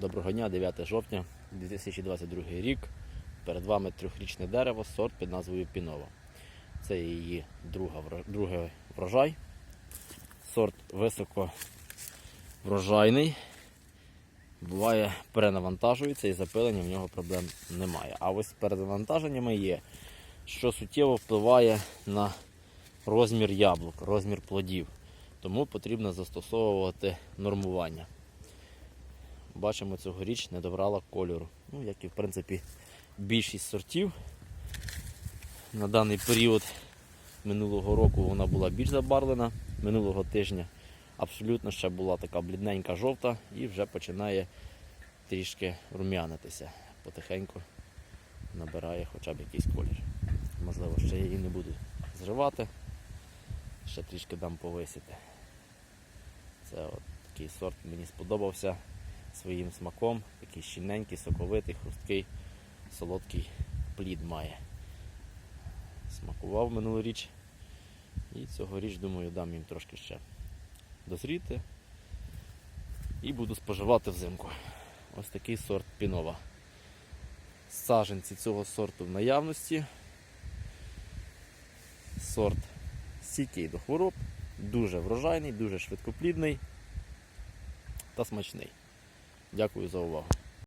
Доброго дня, 9 жовтня 2022 рік. Перед вами трьохрічне дерево, сорт під назвою Пінова. Це її друга, другий врожай. Сорт високо врожайний. Буває, перенавантажується і запилення в нього проблем немає. А ось з перенавантаженнями є, що суттєво впливає на розмір яблук, розмір плодів. Тому потрібно застосовувати нормування. Бачимо, цьогоріч не добрала кольору. Ну, як і в принципі більшість сортів. На даний період минулого року вона була більш забарвлена. Минулого тижня абсолютно ще була така блідненька жовта і вже починає трішки рум'янитися. Потихеньку набирає хоча б якийсь колір. Можливо, ще її не буду зривати. Ще трішки дам повисити. Це от такий сорт мені сподобався своїм смаком. Такий щільненький, соковитий, хрусткий, солодкий плід має. Смакував минулоріч. І цьогоріч, думаю, дам їм трошки ще дозріти. І буду споживати взимку. Ось такий сорт пінова. Саженці цього сорту в наявності. Сорт стійкий до хвороб, дуже врожайний, дуже швидкоплідний та смачний. Дякую за увагу.